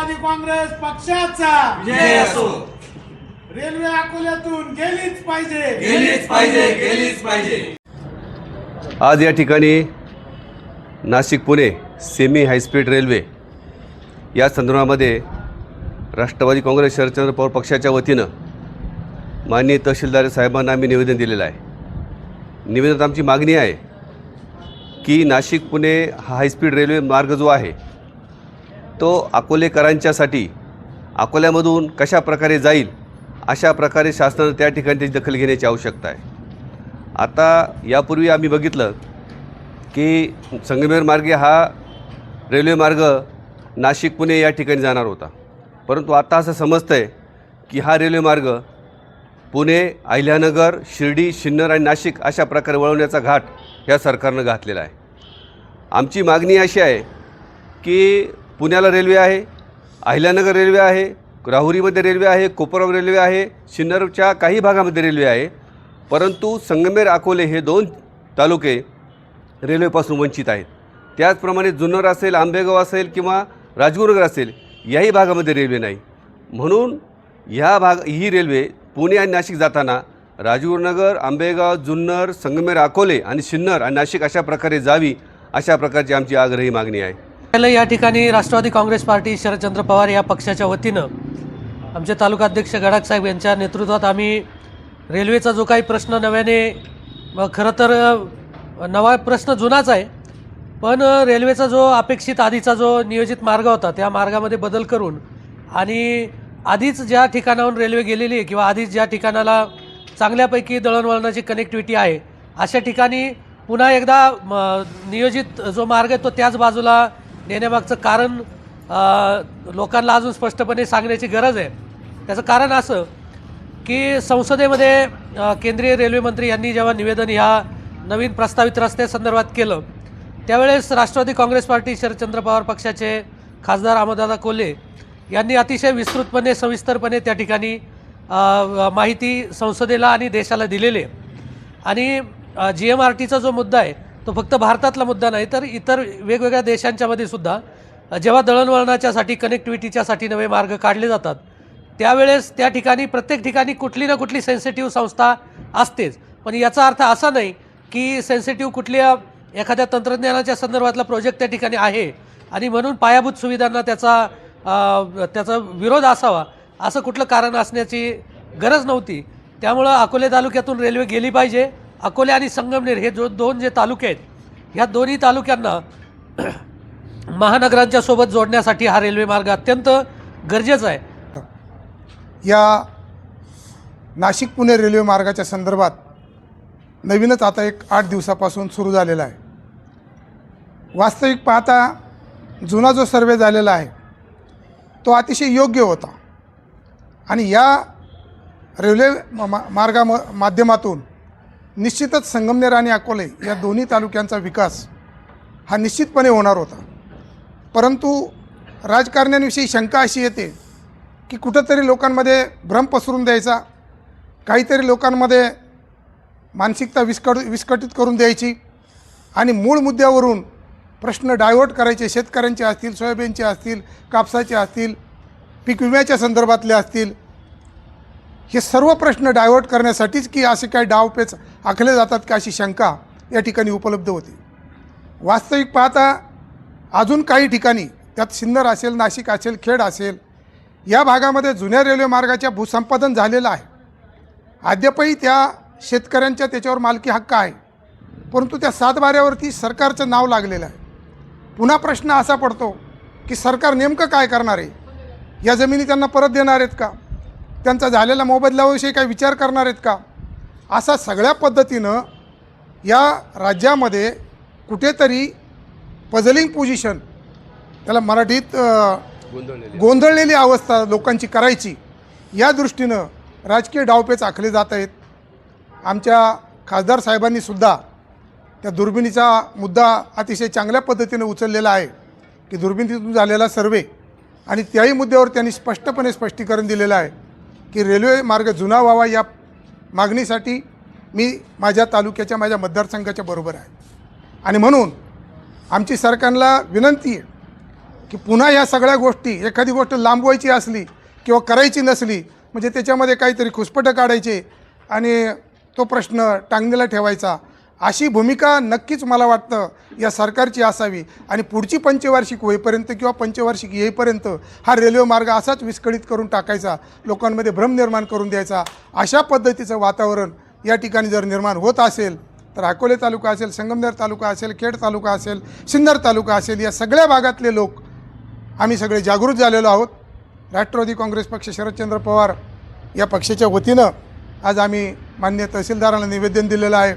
राष्ट्रवादी काँग्रेस पक्षाचा. विजय असो. रेल्वे अकोल्यातून गेलीच पाहिजे. गेलीच पाहिजे गेलीच पाहिजे. आज या ठिकाणी Nashik Pune semi high speed railway या संदर्भामध्ये राष्ट्रवादी काँग्रेस शरदचंद्र पवार पक्षाच्या वतीनं माननीय तहसीलदार साहेबांना आम्ही निवेदन दिलेलं आहे. निवेदनात आमची मागणी आहे की नाशिक पुणे हा हायस्पीड रेल्वे मार्ग जो आहे तो अकोलेकरांच्यासाठी अकोल्यामधून कशा प्रकारे जाईल अशा प्रकारे शासनानं त्या ठिकाणी त्याची दखल घेण्याची आवश्यकता आहे. आता यापूर्वी आम्ही बघितलं की संगमेर मार्गे हा रेल्वे मार्ग नाशिक पुणे या ठिकाणी जाणार होता. परंतु आता असं समजतं आहे की हा रेल्वे मार्ग पुणे अहिल्यानगर शिर्डी सिन्नर आणि नाशिक अशा प्रकारे वळवण्याचा घाट या सरकारनं घातलेला आहे. आमची मागणी अशी आहे की पुण्याला रेल्वे आहे अहिल्यानगर रेल्वे आहे राहुरीमध्ये रेल्वे आहे कोपरगाव रेल्वे आहे सिन्नरच्या काही भागामध्ये रेल्वे आहे. परंतु संगमेर अकोले हे दोन तालुके रेल्वेपासून वंचित आहेत. त्याचप्रमाणे जुन्नर असेल आंबेगाव असेल किंवा राजगुरुनगर असेल याही भागामध्ये रेल्वे नाही. म्हणून ह्या भाग ही रेल्वे पुणे आणि नाशिक जाताना राजगुरुनगर आंबेगाव जुन्नर संगमेर अकोले आणि सिन्नर आणि नाशिक अशा प्रकारे जावी अशा प्रकारची आमची आग्रही मागणी आहे. या ठिकाणी राष्ट्रवादी काँग्रेस पार्टी शरदचंद्र पवार या पक्षाच्या वतीनं आमचे तालुकाध्यक्ष गडाखसाहेब यांच्या नेतृत्वात आम्ही रेल्वेचा जो काही प्रश्न नव्याने व खरं तर नवा प्रश्न जुनाच आहे पण रेल्वेचा जो अपेक्षित आधीचा जो नियोजित मार्ग होता त्या मार्गामध्ये बदल करून आणि आधीच ज्या ठिकाणाहून रेल्वे गेलेली आहे किंवा आधीच ज्या ठिकाणाला चांगल्यापैकी दळणवळणाची कनेक्टिव्हिटी आहे अशा ठिकाणी पुन्हा एकदा म, नियोजित जो मार्ग आहे तो त्याच बाजूला नेण्यामागचं कारण लोकांना अजून स्पष्टपणे सांगण्याची गरज आहे. त्याचं कारण असं की संसदेमध्ये केंद्रीय रेल्वे मंत्री यांनी जेव्हा निवेदन ह्या नवीन प्रस्तावित रस्त्यासंदर्भात केलं त्यावेळेस राष्ट्रवादी काँग्रेस पार्टी शरदचंद्र पवार पक्षाचे खासदार अहमददादा कोल्हे यांनी अतिशय विस्तृतपणे सविस्तरपणे त्या ठिकाणी माहिती संसदेला आणि देशाला दिलेली आहे. आणि जी एम आर टीचा जो मुद्दा आहे तो फक्त भारतातला मुद्दा नाही तर इतर वेगवेगळ्या देशांच्यामध्ये सुद्धा जेव्हा दळणवळणाच्यासाठी कनेक्टिव्हिटीच्यासाठी नवे मार्ग काढले जातात त्यावेळेस त्या ठिकाणी प्रत्येक ठिकाणी कुठली ना कुठली सेन्सिटिव्ह संस्था असतेच. पण याचा अर्थ असा नाही की सेन्सिटिव्ह कुठल्या एखाद्या तंत्रज्ञानाच्या संदर्भातला प्रोजेक्ट त्या ठिकाणी आहे आणि म्हणून पायाभूत सुविधांना त्याचा त्याचा विरोध असावा असं कुठलं कारण असण्याची गरज नव्हती. त्यामुळं अकोले तालुक्यातून रेल्वे गेली पाहिजे. अकोले आणि संगमनेर हे जो दोन जे तालुके आहेत ह्या दोन्ही तालुक्यांना महानगरांच्या सोबत जोडण्यासाठी हा रेल्वे मार्ग अत्यंत गरजेचा आहे. या नाशिक पुणे रेल्वे मार्गाच्या संदर्भात नवीनच आता एक आठ दिवसापासून सुरू झालेला आहे. वास्तविक पाहता जुना जो सर्वे झालेला आहे तो अतिशय योग्य होता. आणि या रेल्वे मा- मा- मार्गा माध्यमातून निश्चितच संगमनेर आणि अकोले या दोन्ही तालुक्यांचा विकास हा निश्चितपणे होणार होता. परंतु राजकारण्यांविषयी शंका अशी येते की कुठंतरी लोकांमध्ये भ्रम पसरून द्यायचा काहीतरी लोकांमध्ये मानसिकता विस्कट विस्कटित करून द्यायची आणि मूळ मुद्द्यावरून प्रश्न डायव्हर्ट करायचे शेतकऱ्यांचे असतील सोयाबीनचे असतील कापसाचे असतील पीक विम्याच्या संदर्भातले असतील हे सर्व प्रश्न डायव्हर्ट करण्यासाठीच की असे काही डावपेच आखले जातात का अशी शंका या ठिकाणी उपलब्ध होती. वास्तविक पाहता अजून काही ठिकाणी त्यात सिन्नर असेल नाशिक असेल खेड असेल या भागामध्ये जुन्या रेल्वे मार्गाच्या भूसंपादन झालेलं आहे. अद्यापही त्या शेतकऱ्यांच्या त्याच्यावर मालकी हक्क आहे परंतु त्या सातबाऱ्यावरती सरकारचं नाव लागलेलं आहे. पुन्हा प्रश्न असा पडतो की सरकार नेमकं काय करणार आहे? या जमिनी त्यांना परत देणार आहेत का? त्यांचा झालेल्या मोबदल्याविषयी काही विचार करणार आहेत का? असा सगळ्या पद्धतीनं या राज्यामध्ये कुठेतरी पझलिंग पोझिशन त्याला मराठीत गोंधळलेली अवस्था लोकांची करायची या दृष्टीनं राजकीय डावपेच आखले जात आहेत. आमच्या खासदार साहेबांनी सुद्धा त्या दुर्बिणीचा मुद्दा अतिशय चांगल्या पद्धतीने उचललेला आहे की दुर्बिणीतून झालेला सर्वे आणि त्याही मुद्द्यावर त्यांनी स्पष्टपणे स्पष्टीकरण दिलेलं आहे. की रेल्वे मार्ग जुना व्हावा या मागणीसाठी मी माझ्या तालुक्याच्या माझ्या मतदारसंघाच्या बरोबर आहे. आणि म्हणून आमची सरकारला विनंती आहे की पुन्हा या सगळ्या गोष्टी एखादी गोष्ट लांबवायची असली किंवा करायची नसली म्हणजे त्याच्यामध्ये काहीतरी खुसपटं काढायचे आणि तो प्रश्न टांगणीला ठेवायचा. अशी भूमिका नक्कीच मला वाटतं या सरकारची असावी. आणि पुढची पंचवार्षिक होईपर्यंत किंवा पंचवार्षिक येईपर्यंत हा रेल्वे मार्ग असाच विस्कळीत करून टाकायचा लोकांमध्ये भ्रम निर्माण करून द्यायचा अशा पद्धतीचं वातावरण या ठिकाणी जर निर्माण होत असेल तर अकोले तालुका असेल संगमनेर तालुका असेल खेड तालुका असेल सिन्नर तालुका असेल या सगळ्या भागातले लोक आम्ही सगळे जागृत झालेलो आहोत. राष्ट्रवादी काँग्रेस पक्ष शरदचंद्र पवार या पक्षाच्या वतीनं आज आम्ही मान्य तहसीलदारांना निवेदन दिलेलं आहे.